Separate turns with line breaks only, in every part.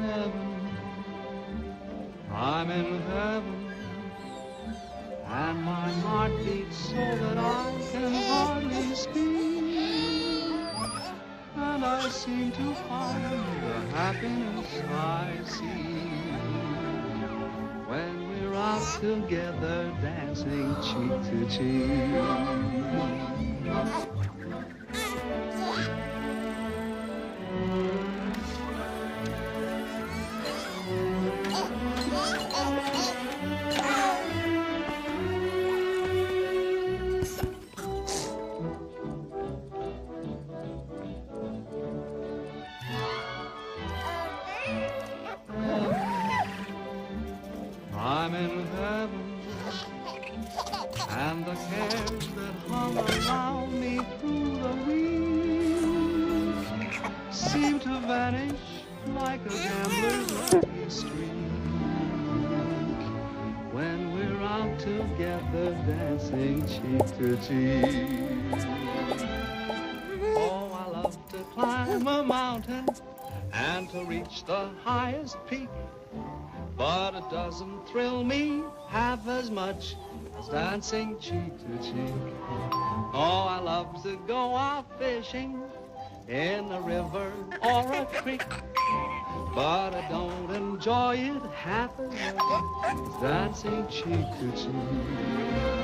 heaven, I'm in heaven, and my heart beats so that I can hardly speak, and I seem to find the happiness I see when we're together dancing cheek to cheek. I'm in heaven, and the cares that hung around me through the week seem to vanish like a gambler's lucky streak when we're out together dancing cheek to cheek. Oh, I love to climb a mountain and to reach the highest peak. But it doesn't thrill me half as much as dancing cheek to cheek. Oh, I love to go out fishing in a river or a creek. But I don't enjoy it half as much as dancing cheek to cheek.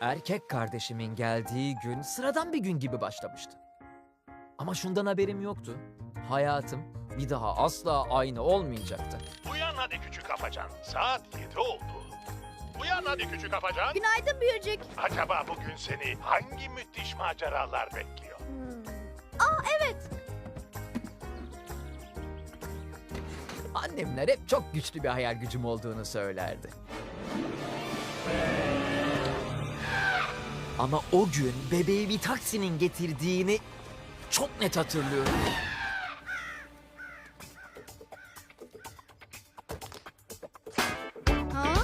Erkek kardeşimin geldiği gün sıradan bir gün gibi başlamıştı. Ama şundan haberim yoktu. Hayatım bir daha asla aynı olmayacaktı.
Uyan hadi küçük afacan. Saat 7 oldu. Uyan hadi küçük afacan.
Günaydın büyücük.
Acaba bugün seni hangi müthiş maceralar bekliyor?
Aa evet.
Annemler hep çok güçlü bir hayal gücüm olduğunu söylerdi. Ama o gün bebeği bir taksinin getirdiğini çok net hatırlıyorum.
Ha?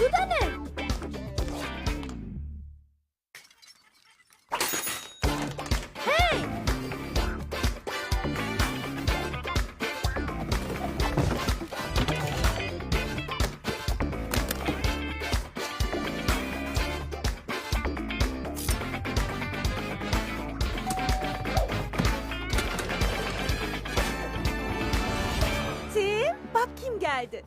Bu da ne?
Geldi.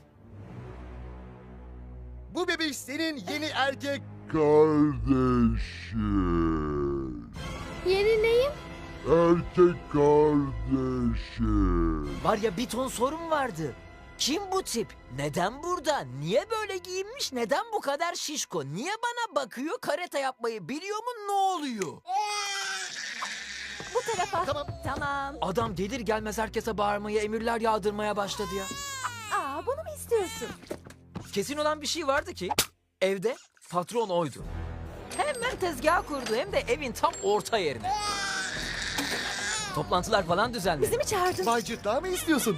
Bu bebiş senin yeni erkek kardeşin.
Yeni neyim?
Erkek kardeşin.
Var ya bir ton sorun vardı. Kim bu tip? Neden burada? Niye böyle giyinmiş? Neden bu kadar şişko? Niye bana bakıyor? Karate yapmayı biliyor mu? Ne oluyor?
Bu tarafa.
Tamam.
Tamam.
Adam gelir gelmez herkese bağırmaya, emirler yağdırmaya başladı ya.
İstiyorsun?
Kesin olan bir şey vardı ki evde patron oydu. Hemen tezgah kurdu hem de evin tam orta yerine. Toplantılar falan düzenledi.
Bizi mi çağırdın?
Vay cırtlağı mı istiyorsun?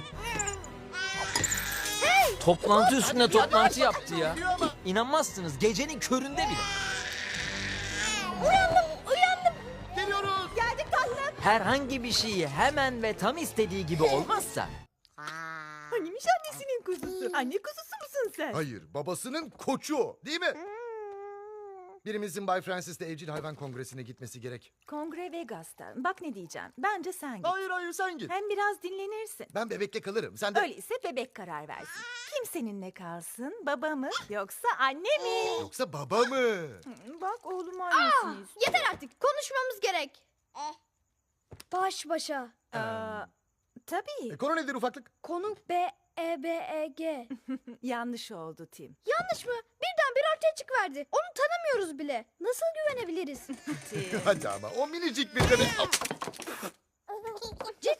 Toplantı üstüne toplantı yaptı ya. İnanmazsınız gecenin köründe bile.
Uyandım, uyandım.
Geliyoruz.
Geldik tatlım.
Herhangi bir şeyi hemen ve tam istediği gibi olmazsa
Hanimiş annesinin kuzusu. Anne kuzusu musun sen?
Hayır babasının koçu o, değil mi? Birimizin Bay Francis'le evcil hayvan kongresine gitmesi gerek.
Kongre Vegas'ta. Bak ne diyeceğim. Bence sen git.
Hayır hayır sen git.
Hem biraz dinlenirsin.
Ben bebekle kalırım. Sen de...
Öyleyse bebek karar versin. Kim seninle kalsın? Baba mı yoksa anne mi?
Yoksa baba mı?
Hı, Bak oğlum annesini istiyor.
Yeter artık. Konuşmamız gerek. Baş başa.
Aa, Tabii.
E, konu nedir ufaklık?
Konu B E B E G.
Yanlış oldu Tim.
Yanlış mı? Birden bir ortaya çıkıverdi. Onu tanımıyoruz bile. Nasıl güvenebiliriz?
Tim.
Hadi ama o minicik bir bebek. Ciddi